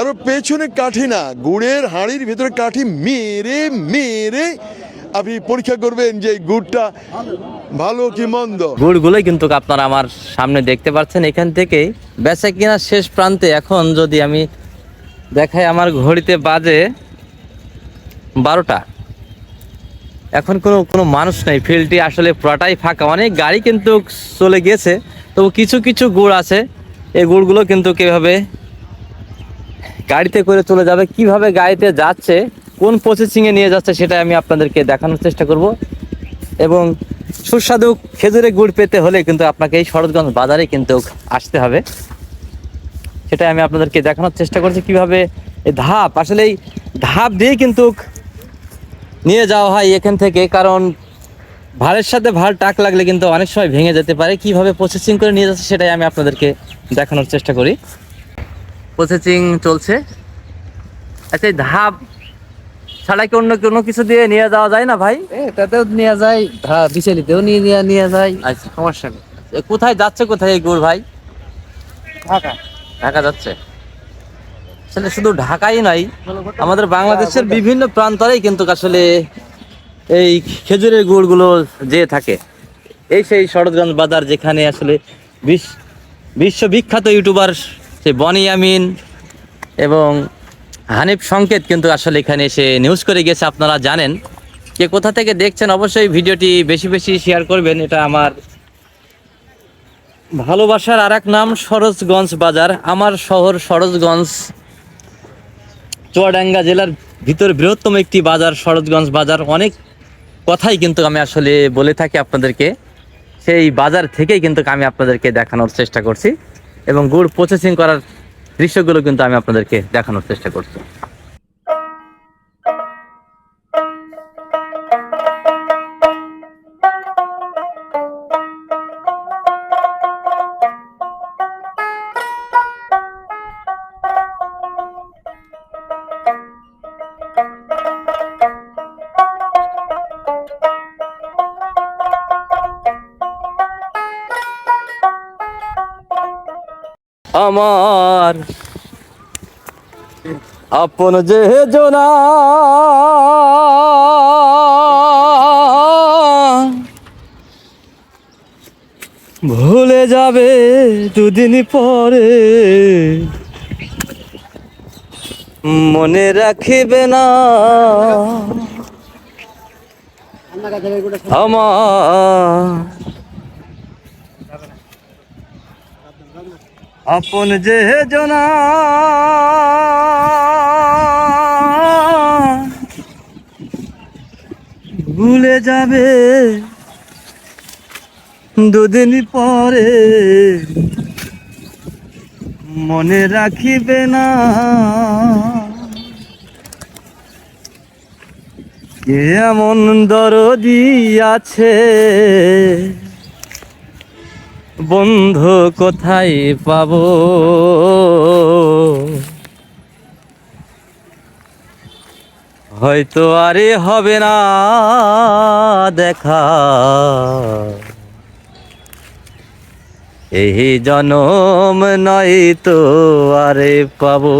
আরও পেছনে কাঠি না, গুড়ের হাঁড়ির ভিতরে কাঠি মেরে মেরে আপনি পরীক্ষা করবেন যে গুড়টা ভালো কি মন্দ। গুড়গুলোই কিন্তু আপনারা আমার সামনে দেখতে পাচ্ছেন, এখান থেকেই বেচা কিনা শেষ প্রান্তে এখন যদি আমি দেখাই আমার ঘড়িতে বাজে বারোটা। এখন কোনো কোনো মানুষ নেই, ফিল্ডটি আসলে পুরাটাই ফাঁকা। অনেক গাড়ি কিন্তু চলে গেছে, তবু কিছু কিছু গুড় আছে, এই গুড়গুলো কিন্তু কীভাবে গাড়িতে করে চলে যাবে, কীভাবে গাড়িতে যাচ্ছে, কোন প্রসেসিংয়ে নিয়ে যাচ্ছে সেটা আমি আপনাদেরকে দেখানোর চেষ্টা করব। এবং সুস্বাদু খেজুরের গুড় পেতে হলে কিন্তু আপনাকে এই শরৎগঞ্জ বাজারে কিন্তু আসতে হবে। সেটা আমি আপনাদেরকে দেখানোর চেষ্টা করছি কীভাবে এই ধাপ আসলে এই ধাপ দিয়ে কিন্তু নিয়ে যাওয়া হয় এখান থেকে, কারণ ভাড়ের সাথে ভাড় টাক লাগলে কিন্তু অনেক সময় ভেঙে যেতে পারে। কীভাবে প্রসেসিং করে নিয়ে যাচ্ছে সেটাই আমি আপনাদেরকে দেখানোর চেষ্টা করি। প্রসেসিং চলছে। আচ্ছা এই ধাপ ছাড়া কি অন্য কোনো কিছু দিয়ে নিয়ে যাওয়া যায় না ভাই? এটাতেও নিয়ে যায় বিচেলিতেও নিয়ে নিয়ে নিয়ে যায়। আচ্ছা। সমস্যা নেই। কোথায় যাচ্ছে কোথায় এই গুড় ভাই? ঢাকা। ঢাকা যাচ্ছে? আসলে শুধু ঢাকাই নয় আমাদের বাংলাদেশের বিভিন্ন প্রান্তরেই কিন্তু আসলে এই খেজুরের গুড়গুলো যেয়ে থাকে। এই সেই শরৎগঞ্জ বাজার যেখানে আসলে বিশ্ব বিশ্ববিখ্যাত ইউটিউবার সে বনি আমিন এবং হানিফ সংকেত কিন্তু আসলে এখানে এসে নিউজ করে গেছে, আপনারা জানেন। কে কোথা থেকে দেখছেন অবশ্যই ভিডিওটি বেশি বেশি শেয়ার করবেন, এটা আমার ভালোবাসার আর এক নাম, সরোজগঞ্জ বাজার। আমার শহর সরোজগঞ্জ, চুয়াডাঙ্গা জেলার ভিতর বৃহত্তম একটি বাজার, সরোজগঞ্জ বাজার। অনেক কথাই কিন্তু আমি আসলে বলে থাকি আপনাদেরকে। সেই বাজার থেকেই কিন্তু আমি আপনাদেরকে দেখানোর চেষ্টা করছি। এবং গুড় প্রসেসিং করার দৃশ্যগুলো কিন্তু আমি আপনাদেরকে দেখানোর চেষ্টা করছি। আমার। আপন যে জনা। ভুলে যাবে দুদিন পরে। মনে রাখিবে না। আমার আপন যে জনা। ভুলে যাবে দুদিন পরে। মনে রাখিবে না। কে এমন দরদি আছে? বন্ধু কোথায় পাবো? হয়তো আরে হবে না দেখা। এই জনম নয় তো আরে পাবো।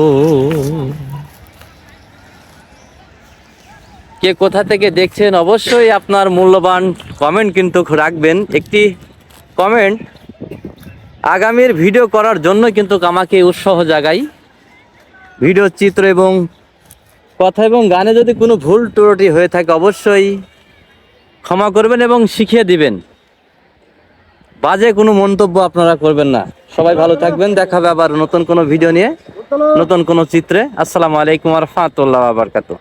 কে কোথা থেকে দেখছেন অবশ্যই আপনার মূল্যবান কমেন্ট কিন্তু রাখবেন। একটি কমেন্ট আগামীর ভিডিও করার জন্য কিন্তু আমাকে উৎসাহ জাগাই। ভিডিও চিত্র এবং কথা এবং গানে যদি কোনো ভুল ত্রুটি হয়ে থাকে অবশ্যই ক্ষমা করবেন এবং শিখিয়ে দিবেন। বাজে কোনো মন্তব্য আপনারা করবেন না। সবাই ভালো থাকবেন। দেখাবে আবার নতুন কোনো ভিডিও নিয়ে, নতুন কোনো চিত্রে। আসসালামু আলাইকুম রহমতুল্লাহ বারকাতু